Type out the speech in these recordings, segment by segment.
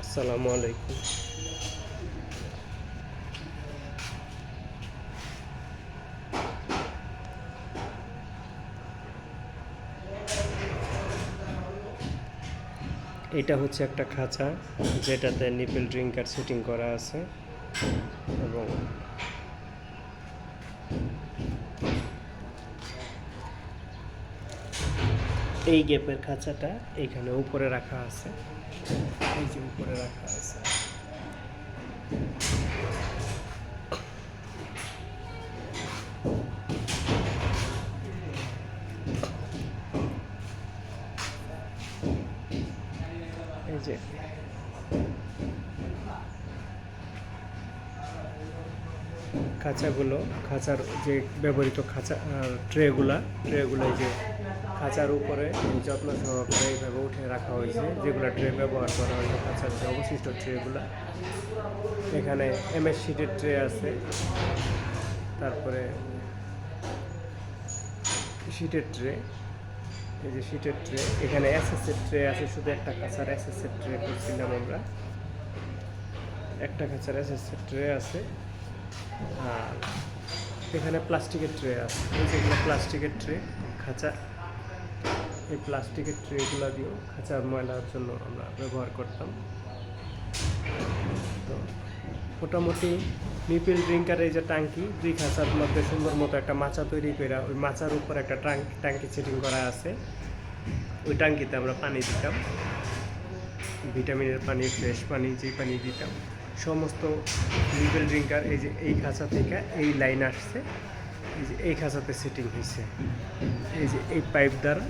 আসসালামু আলাইকুম। এটা হচ্ছে একটা খাঁচা যেটাতে নিপেল ড্রিঙ্কার সেটিং করা আছে এবং এই গ্যাপের খাঁচাটা এখানে উপরে রাখা আছে। এই যে উপরে রাখা আছে খাঁচাগুলো, খাঁচার যে ব্যবহৃত খাঁচা ট্রেগুলা, ট্রেগুলো যে খাঁচার উপরে যত্ন সহকারে এইভাবে উঠে রাখা হয়েছে, যেগুলো ট্রে ব্যবহার করা হয়েছে, খাঁচার যে অবশিষ্ট ট্রেগুলা। এখানে এমএস শিটের ট্রে আছে, তারপরে শিটের ট্রে এই যে শিটের ট্রে এখানে এসএসের ট্রে আছে, শুধু একটা খাঁচার এসএসের ট্রে করছিলাম আমরা। একটা খাঁচার এসএসের ট্রে আছে আর এখানে প্লাস্টিকের ট্রে আছে। যেগুলো প্লাস্টিকের ট্রে, খাঁচা। এই প্লাস্টিকের ট্রেগুলো দিয়েও খাঁচার ময়লার জন্য আমরা ব্যবহার করতাম। তো মোটামুটি নিপিল ড্রিঙ্কার এই যে ট্যাঙ্কি, দুই খাঁচার মধ্যে সুন্দর মতো একটা মাচা তৈরি করে, ওই মাচার উপর একটা ট্যাঙ্ক, ট্যাঙ্কি সেটিং করা আছে। ওই ট্যাঙ্কিতে আমরা পানি দিতাম। ভিটামিনের পানি, ফ্রেশ পানি, যে পানি দিতাম। সমস্ত নিপেল ড্রিঙ্কার এই যে এই খাঁচা থেকে এই লাইন আসছে, এই যে এই খাঁচাতে সেটিং হয়েছে। এই যে এই পাইপ দ্বারা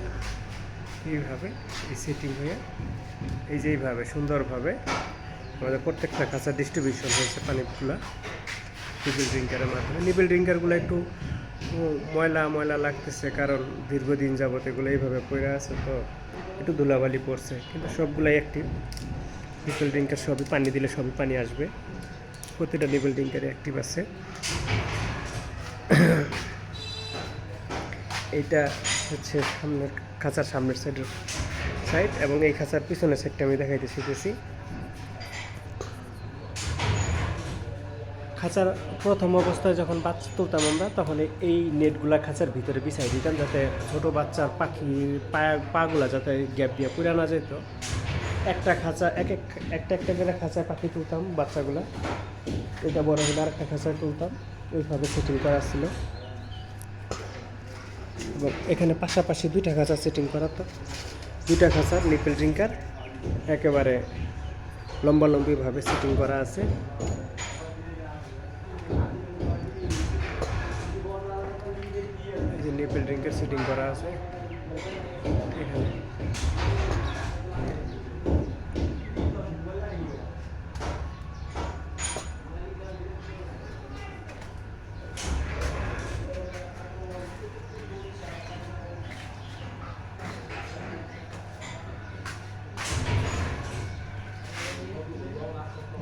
এইভাবে এই সেটিং হয়ে, এই যে এইভাবে সুন্দরভাবে আমাদের প্রত্যেকটা খাঁচা ডিস্ট্রিবিউশন হয়েছে পানিগুলো নিপেল ড্রিঙ্কারের মাধ্যমে। নিপেল ড্রিঙ্কারগুলো একটু ময়লা ময়লা লাগতেছে কারণ দীর্ঘদিন যাবত এগুলো এইভাবে পড়ে আছে তো একটু ধুলাবালি পড়ছে, কিন্তু সবগুলাই অ্যাক্টিভ নিপেল ড্রিঙ্কার সবই পানি দিলে সবই পানি আসবে। প্রতিটা নিপেল ড্রিঙ্কারে অ্যাক্টিভ আছে। এটা হচ্ছে সামনের খাঁচার সামনের সাইডের সাইড এবং এই খাঁচার পিছনের সাইডটা আমি দেখাইতে শিখেছি। খাঁচার প্রথম অবস্থায় যখন বাচ্চা তুলতাম আমরা, তখন এই- নেটগুলা খাঁচার ভিতরে বিছাই দিতাম যাতে ছোট বাচ্চার পাখি পায়া পাগুলা যাতে গ্যাপ দিয়ে পুরা না যেত একটা খাঁচা, এক এক, একটা একটা করে খাঁচায় পাখি তুলতাম, বাচ্চাগুলো। এটা বড় হলে আর একটা খাঁচায় তুলতাম। ওইভাবে সেটিং করা ছিল। এবং এখানে পাশাপাশি দুইটা খাঁচা সেটিং করা তো। দুইটা খাঁচার নিপেল ড্রিঙ্কার একেবারে লম্বা লম্বিভাবে সেটিং করা আছে।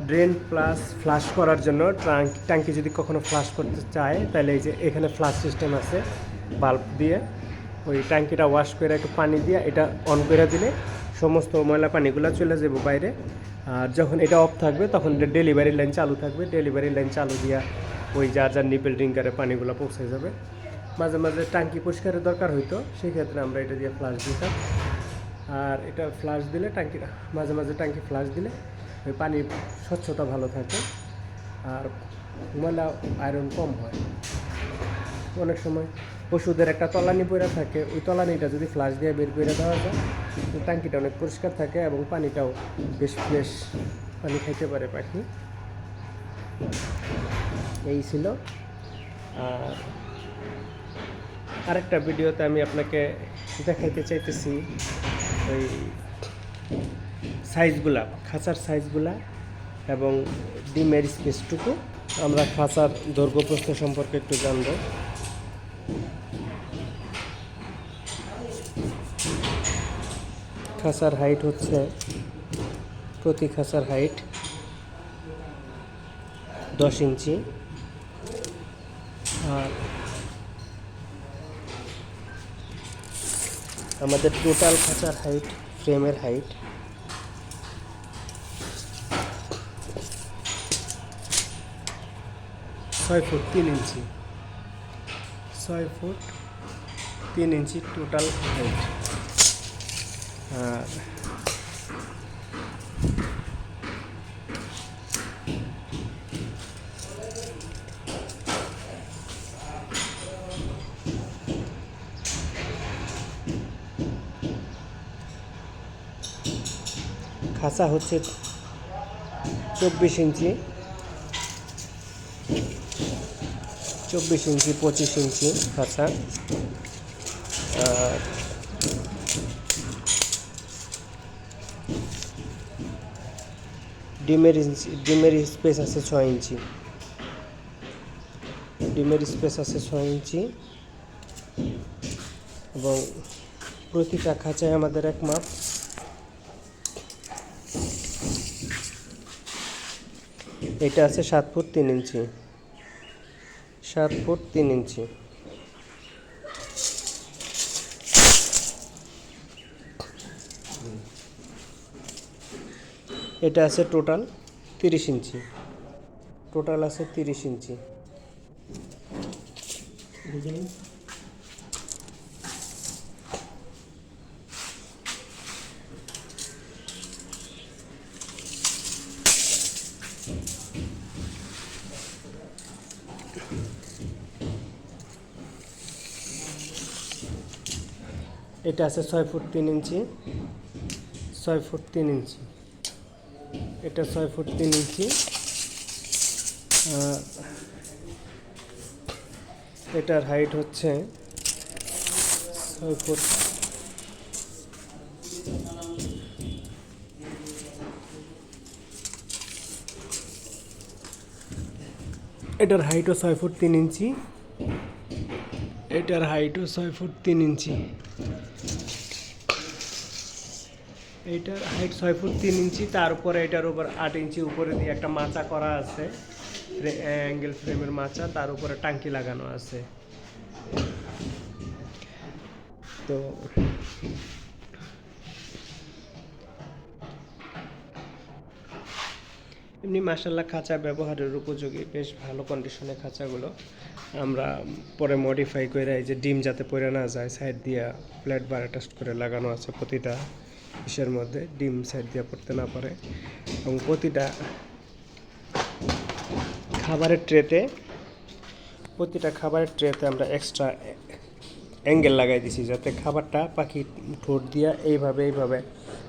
ড্রেন প্লাস ফ্লাশ করার জন্য ট্যাঙ্ক ট্যাঙ্কি যদি কখনো ফ্লাশ করতে চায়, তাহলে এই যে এখানে ফ্লাশ সিস্টেম আছে বাল্ব দিয়ে। ওই ট্যাঙ্কিটা ওয়াশ করে একটু পানি দিয়ে এটা অন করে দিলে সমস্ত ময়লা পানিগুলো চলে যাবে বাইরে। আর যখন এটা অফ থাকবে, তখন ডেলিভারি লাইন চালু থাকবে। ডেলিভারি লাইন চালু দিয়া ওই যার যার নিপেল ড্রিঙ্কারে পানিগুলো পৌঁছে যাবে। মাঝে মাঝে ট্যাঙ্কি পরিষ্কারের দরকার হইতো সেই ক্ষেত্রে আমরা এটা দিয়ে ফ্লাশ দিতাম। আর এটা ফ্লাশ দিলে ট্যাঙ্কি মাঝে মাঝে ট্যাঙ্কি ফ্লাশ দিলে ওই পানির স্বচ্ছতা ভালো থাকে আর ময়লা আয়রন কম হয়। অনেক সময় পশুদের একটা তলানি পড়ে থাকে, ওই তলানিটা যদি ফ্লাশ দিয়ে বের করে দেওয়া যায় ট্যাঙ্কিটা অনেক পরিষ্কার থাকে এবং পানিটাও বেশ ফ্রেশ পানি খাইতে পারে পাখি। এই ছিল। আর আরেকটা ভিডিওতে আমি আপনাকে দেখাইতে চাইতেছি, ওই সাইজগুলা, খাঁচার সাইজগুলা এবং ডিমের স্পেসটুকু আমরা খাঁচার দৈর্ঘ্য প্রস্থ সম্পর্কে একটু জানব। খাঁচার হাইট হচ্ছে, প্রতি খাঁচার হাইট দশ ইঞ্চি। আর আমাদের টোটাল খাঁচার হাইট ফ্রেমের হাইট ছয় ফুট তিন ইঞ্চি। ছয় ফুট তিন ইঞ্চি টোটাল হাইট আর খাঁচা হচ্ছে চব্বিশ ইঞ্চি। চব্বিশ ইঞ্চি, পঁচিশ ইঞ্চি খাঁচা ডিমের ইঞ্চি ডিমের স্পেস আছে ছয় ইঞ্চি। ডিমের স্পেস আছে ছয় ইঞ্চি। এবং প্রতিটা খাঁচায় আমাদের এক মাপ। এটা আছে সাত ফুট তিন ইঞ্চি। সাত ফুট তিন ইঞ্চি। এটা আছে টোটাল তিরিশ ইঞ্চি। টোটাল আছে তিরিশ ইঞ্চি। এটা আছে ছয় ফুট তিন ইঞ্চি। ছয় ফুট তিন ইঞ্চি। এটা ছয় ফুট তিন ইঞ্চি। এটার হাইট হচ্ছে ছয় ফুট। এটার হাইটও ছয় ফুট তিন ইঞ্চি। এটার হাইটও ছয় ফুট তিন ইঞ্চি। এইটার হাইট ছয় ফুট তিন ইঞ্চি, তার উপরে এটার উপর আট ইঞ্চি উপরে দিয়ে একটা মাচা করা আছে। অ্যাঙ্গেল ফ্রেমের মাচা, তার উপরে টাঙ্কি লাগানো আছে। তো এমনি মাসাল্লাহ খাঁচা ব্যবহারের উপযোগী, বেশ ভালো কন্ডিশনে খাঁচাগুলো। আমরা পরে মডিফাই করে এই যে ডিম যাতে পড়ে না যায় সাইড দিয়া ফ্ল্যাট বার অ্যাটাচ করে লাগানো আছে প্রতিটা। ইসের মধ্যে? ডিম সাইড দিয়ে পড়তে না পারে। এবং প্রতিটা খাবারের ট্রেতে, প্রতিটা খাবারের ট্রেতে আমরা এক্সট্রা অ্যাঙ্গেল লাগাই দিছি যাতে খাবারটা পাখি ঠোঁট দিয়া এইভাবে এইভাবে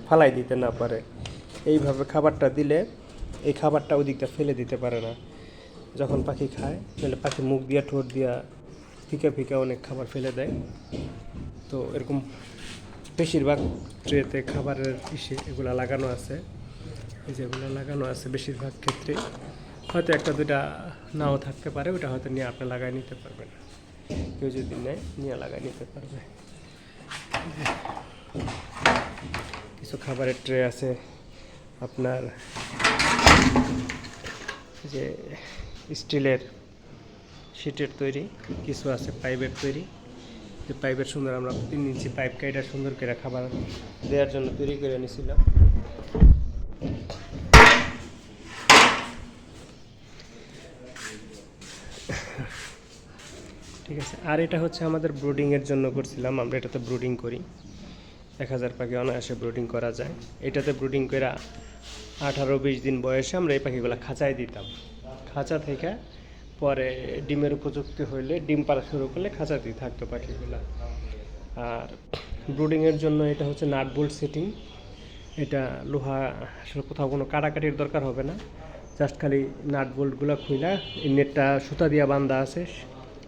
ফালাই দিতে না পারে। এইভাবে খাবারটা দিলে এই খাবারটা ওদিকটা ফেলে দিতে পারে না। যখন পাখি খায়, তাহলে পাখি মুখ দিয়া, ঠোঁট দিয়া ফিকা ফিকা অনেক খাবার ফেলে দেয়। তো এরকম বেশিরভাগ ট্রেতে খাবারের ইসে এগুলো লাগানো আছে। এই যেগুলো লাগানো আছে বেশিরভাগ ক্ষেত্রে। হয়তো একটা দুটা নাও থাকতে পারে, ওটা হয়তো নিয়ে আপনি লাগাই নিতে পারবেন। কেউ যদি নেয়, নিয়ে লাগাই নিতে পারবে। কিছু খাবারের ট্রে আছে। আপনার যে স্টিলের শিটের তৈরি, কিছু আছে পাইপের তৈরি। যে পাইপের সুন্দর আমরা তিন ইঞ্চি পাইপ কাইটা সুন্দর করে খাবার দেওয়ার জন্য তৈরি করে নিয়েছিলাম ঠিক আছে, আর এটা হচ্ছে আমাদের ব্রুডিংয়ের জন্য করছিলাম, আমরা এটাতে ব্রুডিং করি। এক হাজার পাখি অনায়াসে ব্রুডিং করা যায়। এটাতে ব্রুডিং করে আঠারো বিশ দিন বয়সে আমরা এই পাখিগুলো খাঁচায় দিতাম। খাঁচা থেকে পরে ডিমের উপযুক্ত হইলে ডিম পাড়া শুরু করলে খাঁচাতেই থাকতো পাখিগুলো। আর ব্রুডিংয়ের জন্য এটা হচ্ছে নাট বোল্ট সেটিং এটা লোহা আসলে কোথাও কোনো কাটাকাটির দরকার হবে না। জাস্ট খালি নাট বোল্টগুলো খুইলা, এই নেটটা সুতা দিয়া বান্ধা আছে,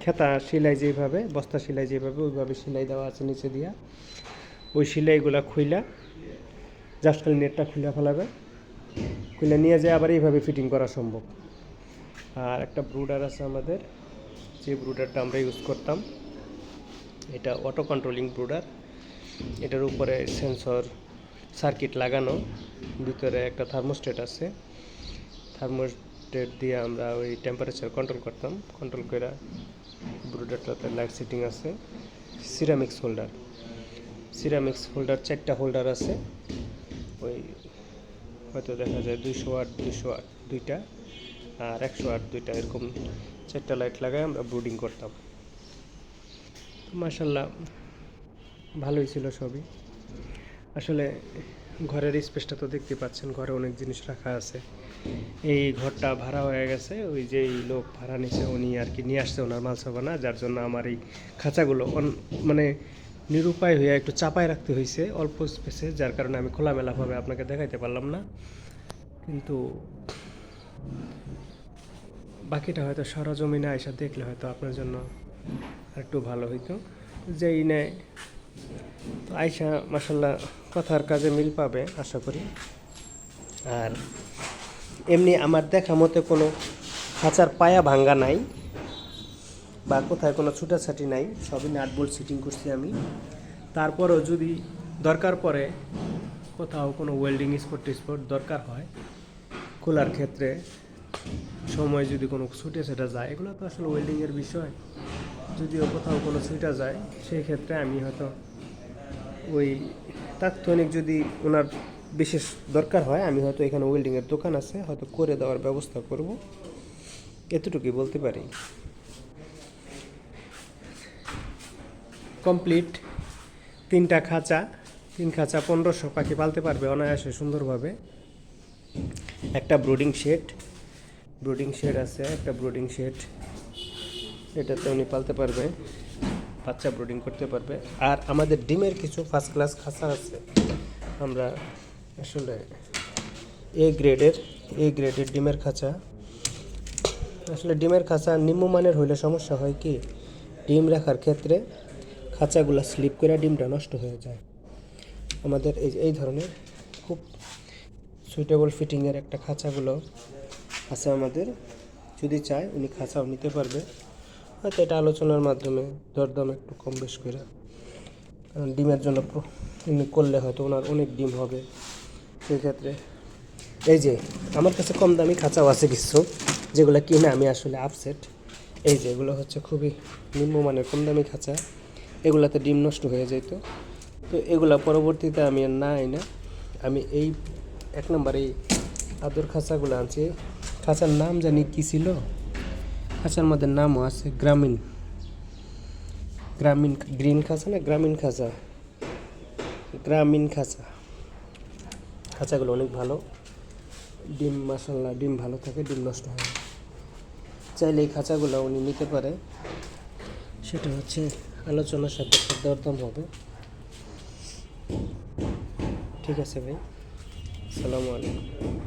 খেতা সেলাই যেভাবে, বস্তা সেলাই যেভাবে, ওইভাবে সেলাই দেওয়া আছে নিচে দিয়া। ওই সেলাইগুলা খুইলা, জাস্ট খালি নেটটা খুলে ফেলাবে। খুলে নিয়ে যায় আবার এইভাবে ফিটিং করা সম্ভব। আর একটা ব্রুডার আছে আমাদের। যে ব্রুডারটা আমরা ইউজ করতাম, এটা অটো কন্ট্রোলিং ব্রুডার। এটার উপরে সেন্সর সার্কিট লাগানো, ভিতরে একটা থার্মোস্টেট আছে। থার্মোস্টেট দিয়ে আমরা ওই টেম্পারেচার কন্ট্রোল করতাম। কন্ট্রোল করে ব্রুডারটাতে লাইট সেটিং আছে। সিরামিক্স হোল্ডার সিরামিক্স হোল্ডার চারটা হোল্ডার আছে। ওই হয়তো দেখা যায় দুইশো আট দুইশো আট, দুইটা। আর একশো আট দুইটা এরকম চারটা লাইট লাগাই আমরা ব্রুডিং করতাম। মাসাল্লাহ ভালোই ছিল সবই। আসলে ঘরের স্পেসটা তো দেখতে পাচ্ছেন, ঘরে অনেক জিনিস রাখা আছে। এই ঘরটা ভাড়া হয়ে গেছে, ওই যে লোক ভাড়া নিছে উনি আর কি নিয়ে আসছে ওনার মাল সাবানা যার জন্য আমার এই খাঁচাগুলো মানে নিরুপায় হয়ে একটু চাপায় রাখতে হয়েছে অল্প স্পেসে যার কারণে আমি খোলামেলাভাবে আপনাকে দেখাইতে পারলাম না। কিন্তু বাকিটা হয়তো সরজমিনে আইসা দেখলে হয়তো আপনার জন্য একটু ভালো হইতো। যেই নেয় তো আয়সা মাসাল্লাহ কথার কাজে মিল পাবে, আশা করি। আর এমনি আমার দেখা মতে কোনো খাঁচার পায়া ভাঙ্গা নাই বা কোথায় কোনো ছুটাছাটি নাই, সবই নাট বোল্ট সিটিং করছি আমি। তারপরেও যদি দরকার পড়ে কোথাও কোনো ওয়েল্ডিং স্পট টিস্পট দরকার হয়, খোলার ক্ষেত্রে সময় যদি কোনো ছুটে সেটা যায়। এগুলো তো আসলে ওয়েল্ডিংয়ের বিষয়। যদিও কোথাও কোনো ছুটা যায়, সেই ক্ষেত্রে আমি হয়তো ওই তাৎক্ষণিক যদি ওনার বিশেষ দরকার হয়, আমি হয়তো এখানে ওয়েল্ডিংয়ের দোকান আছে, হয়তো করে দেওয়ার ব্যবস্থা করব। এতটুকুই বলতে পারি। কমপ্লিট তিনটা খাঁচা। তিন খাঁচা পনেরোশো, পাখি পালতে পারবে অনায়াসে সুন্দরভাবে। একটা ব্রুডিং শেড ব্রুডিং শেড আছে, একটা ব্রুডিং শেড। এটাতে উনি পালতে পারবে, বাচ্চা ব্রুডিং করতে পারবে। আর আমাদের ডিমের কিছু ফার্স্ট ক্লাস খাঁচা আছে। আমরা আসলে এ গ্রেডের এ গ্রেডের ডিমের খাঁচা আসলে ডিমের খাঁচা নিম্নমানের হইলে সমস্যা হয় কি? ডিম রাখার ক্ষেত্রে খাঁচাগুলো স্লিপ করে ডিমটা নষ্ট হয়ে যায়। আমাদের এই এই ধরনের খুব সুইটেবল ফিটিংয়ের একটা খাঁচাগুলো আছে আমাদের। যদি চায় উনি খাঁচাও নিতে পারবে। হয়তো এটা আলোচনার মাধ্যমে দরদাম একটু কম বেশ করে। ডিমের জন্য উনি করলে হয়তো ওনার অনেক ডিম হবে। সেই ক্ষেত্রে এই যে, আমার কাছে কম দামি খাঁচাও আছে কিছু, যেগুলো কিনে আমি আসলে আপসেট এই যে, এগুলো হচ্ছে খুবই নিম্নমানের, কম দামি খাঁচা। এগুলাতে ডিম নষ্ট হয়ে যেত তো এগুলো পরবর্তীতে আমি আর না না। আমি এই এক নম্বর এই আদর খাঁচাগুলো আনছি। খাঁচার নাম জানি কি ছিল? খাঁচার মধ্যে নামও আছে, গ্রামীণ। গ্রামীণ গ্রিন খাঁচা না গ্রামীণ খাঁচা গ্রামীণ খাঁচা খাঁচাগুলো অনেক ভালো। ডিম মাসাল্লাহ ডিম ভালো থাকে, ডিম নষ্ট হয় চাইলে এই খাঁচাগুলো উনি নিতে পারে। সেটা হচ্ছে আলোচনার সাথে দরদাম হবে। ঠিক আছে ভাই। আসসালামু আলাইকুম।